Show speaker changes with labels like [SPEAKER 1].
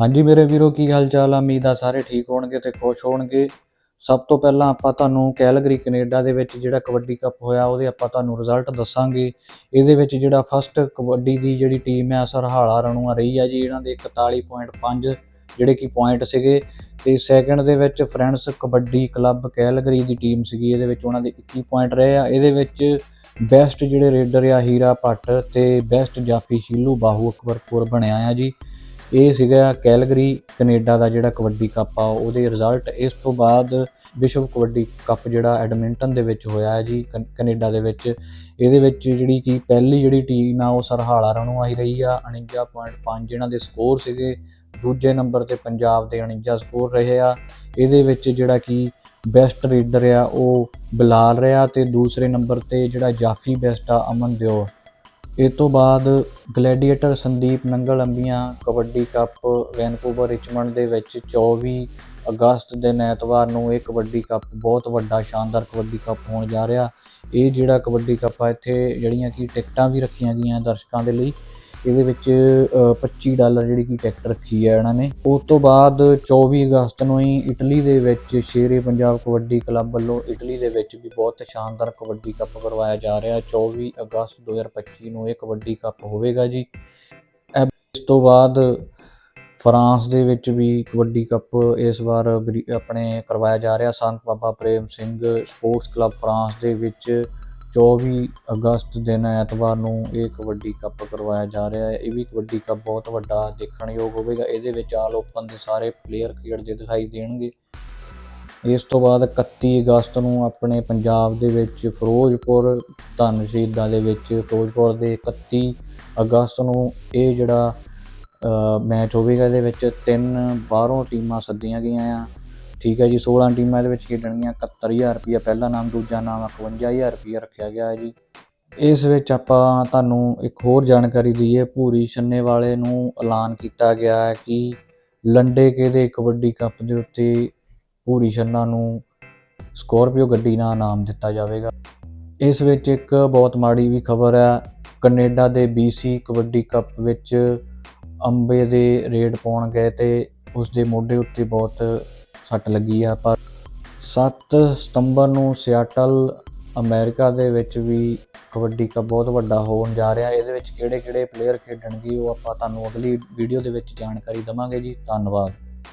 [SPEAKER 1] ਹਾਂਜੀ ਮੇਰੇ ਵੀਰੋ, ਕੀ ਹਾਲ ਚਾਲ ਆ? ਉਮੀਦ ਆ ਸਾਰੇ ਠੀਕ ਹੋਣਗੇ ਤੇ ਖੁਸ਼ ਹੋਣਗੇ। ਸਭ ਤੋਂ ਪਹਿਲਾਂ ਆਪਾਂ ਤੁਹਾਨੂੰ ਕੈਲਗਰੀ ਕੈਨੇਡਾ ਦੇ ਵਿੱਚ ਜਿਹੜਾ ਕਬੱਡੀ ਕੱਪ ਹੋਇਆ, ਉਹਦੇ ਆਪਾਂ ਤੁਹਾਨੂੰ ਰਿਜ਼ਲਟ ਦੱਸਾਂਗੇ। ਇਹਦੇ ਵਿੱਚ ਜਿਹੜਾ ਫਸਟ ਕਬੱਡੀ ਦੀ ਜਿਹੜੀ ਟੀਮ ਹੈ ਸਰਹਾਲਾ ਰਣੂਆ ਰਹੀ ਆ ਜੀ। ਇਹਨਾਂ ਦੇ 41.5 ਜਿਹੜੇ ਕਿ ਪੁਆਇੰਟ ਸੀਗੇ। ਤੇ ਸੈਕੰਡ ਦੇ ਵਿੱਚ ਫਰੈਂਡਸ ਕਬੱਡੀ ਕਲੱਬ ਕੈਲਗਰੀ ਦੀ ਟੀਮ ਸੀਗੀ। ਇਹਦੇ ਵਿੱਚ ਉਹਨਾਂ ਦੇ 21 ਪੁਆਇੰਟ ਰਹੇ ਆ। ਇਹਦੇ ਵਿੱਚ ਬੈਸਟ ਜਿਹੜੇ ਰੇਡਰ ਆ, ਹੀਰਾ ਭੱਟ ਤੇ ਬੈਸਟ ਜਾਫੀ ਸ਼ੀਲੂ, ਬਾਹੂ ਅਕਬਰਪੁਰ ਬਣਿਆ ਆ ਜੀ। ਇਹ ਸੀਗਾ ਕੈਲਗਰੀ, ਕੈਨੇਡਾ ਦਾ ਜਿਹੜਾ ਕਬੱਡੀ ਕੱਪ ਆ, ਉਹਦੇ ਰਿਜ਼ਲਟ ਇਸ ਤੋਂ ਬਾਅਦ ਵਿਸ਼ਵ ਕਬੱਡੀ ਕੱਪ ਜਿਹੜਾ ਐਡਮਿੰਟਨ ਦੇ ਵਿੱਚ ਹੋਇਆ ਹੈ ਜੀ, ਕਨ- ਕੈਨੇਡਾ ਦੇ ਵਿੱਚ। ਇਹਦੇ ਵਿੱਚ ਜਿਹੜੀ ਕਿ ਪਹਿਲੀ ਜਿਹੜੀ ਟੀਮ ਆ, ਉਹ ਸਰਹਾਲਾ ਰਣੂ ਆਈ ਰਹੀ ਆ 49.5 ਇਹਨਾਂ ਦੇ ਸਕੋਰ ਸੀਗੇ। ਦੂਜੇ ਨੰਬਰ ਤੇ ਪੰਜਾਬ ਦੇ 49 ਸਕੋਰ ਰਹੇ ਆ। ਇਹਦੇ ਵਿੱਚ ਜਿਹੜਾ ਕਿ ਬੈਸਟ ਰੀਡਰ ਆ, ਉਹ ਬਿਲਾਲ ਰਿਹਾ ਤੇ ਦੂਸਰੇ ਨੰਬਰ ਤੇ ਜਿਹੜਾ ਜਾਫੀ ਬੈਸਟ ਆ, ਅਮਨ ਦਿਓ ਇਹ ਤੋਂ ਬਾਅਦ ਗਲੈਡੀਏਟਰ ਸੰਦੀਪ ਨੰਗਲ ਅੰਬੀਆਂ, ਕਬੱਡੀ ਕੱਪ, ਵੈਨਕੂਵਰ ਰਿਚਮੰਡ ਦੇ ਵਿੱਚ 24 ਅਗਸਤ ਦੇ ਐਤਵਾਰ ਨੂੰ ਇਹ ਕਬੱਡੀ ਕੱਪ, ਬਹੁਤ ਵੱਡਾ, ਸ਼ਾਨਦਾਰ ਕਬੱਡੀ ਕੱਪ ਹੋਣ ਜਾ ਰਿਹਾ। ਇਹ ਜਿਹੜਾ ਕਬੱਡੀ ਕੱਪ ਆ, ਇੱਥੇ ਜਿਹੜੀਆਂ ਕਿ ਟਿਕਟਾਂ ਵੀ ਰੱਖੀਆਂ ਗਈਆਂ ਦਰਸ਼ਕਾਂ ਦੇ ਲਈ। ਇਹਦੇ ਵਿੱਚ ਅ, 25 ਡਾਲਰ ਜਿਹੜੀ ਕਿ ਟਿਕਟ ਰੱਖੀ ਹੈ ਇਹਨਾਂ ਨੇ। ਉਸ ਤੋਂ ਬਾਅਦ 24 ਅਗਸਤ ਨੂੰ ਹੀ ਇਟਲੀ ਦੇ ਵਿੱਚ ਸ਼ੇਰੇ ਪੰਜਾਬ ਕਬੱਡੀ ਕਲੱਬ ਵੱਲੋਂ ਇਟਲੀ ਦੇ ਵਿੱਚ ਵੀ ਬਹੁਤ ਸ਼ਾਨਦਾਰ ਕਬੱਡੀ ਕੱਪ ਕਰਵਾਇਆ ਜਾ ਰਿਹਾ। ਹੈ 24 ਅਗਸਤ 2025 ਨੂੰ ਇਹ ਕਬੱਡੀ ਕੱਪ ਹੋਵੇਗਾ ਜੀ। ਇਹ- ਇਸ ਤੋਂ ਬਾਅਦ ਫਰਾਂਸ ਦੇ ਵਿੱਚ ਵੀ ਕਬੱਡੀ ਕੱਪ ਇਸ ਵਾਰ ਬਰੀ- ਆਪਣੇ ਕਰਵਾਇਆ ਜਾ ਰਿਹਾ। Sant Baba Prem Singh sports club France ਦੇ ਵਿੱਚ 24 ਅਗਸਤ ਦਿਨ ਐਤਵਾਰ ਨੂੰ ਇਹ ਕਬੱਡੀ ਕੱਪ ਕਰਵਾਇਆ ਜਾ ਰਿਹਾ ਹੈ। ਇਹ ਵੀ ਕਬੱਡੀ ਕੱਪ ਬਹੁਤ ਵੱਡਾ ਦੇਖਣਯੋਗ ਹੋਵੇਗਾ। ਇਹਦੇ ਵਿੱਚ ਆਲ ਓਪਨ ਦੇ ਸਾਰੇ ਪਲੇਅਰ ਖੇਡਦੇ ਦਿਖਾਈ ਦੇਣਗੇ। ਇਸ ਤੋਂ ਬਾਅਦ 31 ਅਗਸਤ ਨੂੰ ਆਪਣੇ ਪੰਜਾਬ ਦੇ ਵਿੱਚ ਫਿਰੋਜ਼ਪੁਰ ਧੰਨ ਸ਼ਹੀਦਾਂ ਦੇ ਵਿੱਚ ਫਿਰੋਜ਼ਪੁਰ ਦੇ 31 ਅਗਸਤ ਨੂੰ ਇਹ ਜਿਹੜਾ ਮੈਚ ਹੋਵੇਗਾ ਇਹਦੇ ਵਿੱਚ ਤਿੰਨ ਬਾਹਰੋਂ ਟੀਮਾਂ ਸੱਦੀਆਂ ਗਈਆਂ ਆ। ਠੀਕ ਹੈ ਜੀ 16 ਟੀਮਾਂ ਦੇ ਵਿੱਚ ਖੇਡਣਗੀਆਂ 71000 ਰੁਪਇਆ ਪਹਿਲਾ ਨਾਮ, ਦੂਜਾ ਨਾਮ 51000 ਰੁਪਇਆ ਰੱਖਿਆ ਗਿਆ ਹੈ ਜੀ। ਇਸ ਵਿੱਚ ਆਪਾਂ ਤੁਹਾਨੂੰ ਇੱਕ ਹੋਰ ਜਾਣਕਾਰੀ ਦਈਏ, ਭੂਰੀ ਛੰਨੇ ਵਾਲੇ ਨੂੰ ਐਲਾਨ ਕੀਤਾ ਗਿਆ ਹੈ ਕਿ ਲੰਡੇ ਦੇ ਕਬੱਡੀ ਕੱਪ ਦੇ ਉੱਤੇ ਭੂਰੀ ਛੰਨਾ ਨੂੰ ਸਕੋਰਪੀਓ ਗੱਡੀ ਨਾਲ ਨਾਮ ਦਿੱਤਾ ਜਾਵੇਗਾ। ਇਸ ਵਿੱਚ ਇੱਕ ਬਹੁਤ ਮਾੜੀ ਵੀ ਖਬਰ ਹੈ, ਕੈਨੇਡਾ ਦੇ BC ਕਬੱਡੀ ਕੱਪ ਵਿੱਚ ਅੰਬੇ ਦੇ ਰੇਡ ਪਾਉਣ ਗਏ ਤੇ ਉਸ ਦੇ ਮੋਢੇ ਉੱਤੇ ਬਹੁਤ ਸੱਟ ਲੱਗੀ ਆ, ਪਰ 7 ਸਤੰਬਰ ਨੂੰ ਸਿਆਟਲ, ਅਮਰੀਕਾ ਦੇ ਵਿੱਚ ਵੀ ਕਬੱਡੀ ਕੱਪ ਬਹੁਤ ਵੱਡਾ ਹੋਣ ਜਾ ਰਿਹਾ। ਇਹਦੇ ਵਿੱਚ ਕਿਹੜੇ ਕਿਹੜੇ ਪਲੇਅਰ ਖੇਡਣਗੇ ਉਹ ਆਪਾਂ ਤੁਹਾਨੂੰ ਅਗਲੀ ਵੀਡੀਓ ਦੇ ਵਿੱਚ ਜਾਣਕਾਰੀ ਦਵਾਂਗੇ ਜੀ। ਧੰਨਵਾਦ।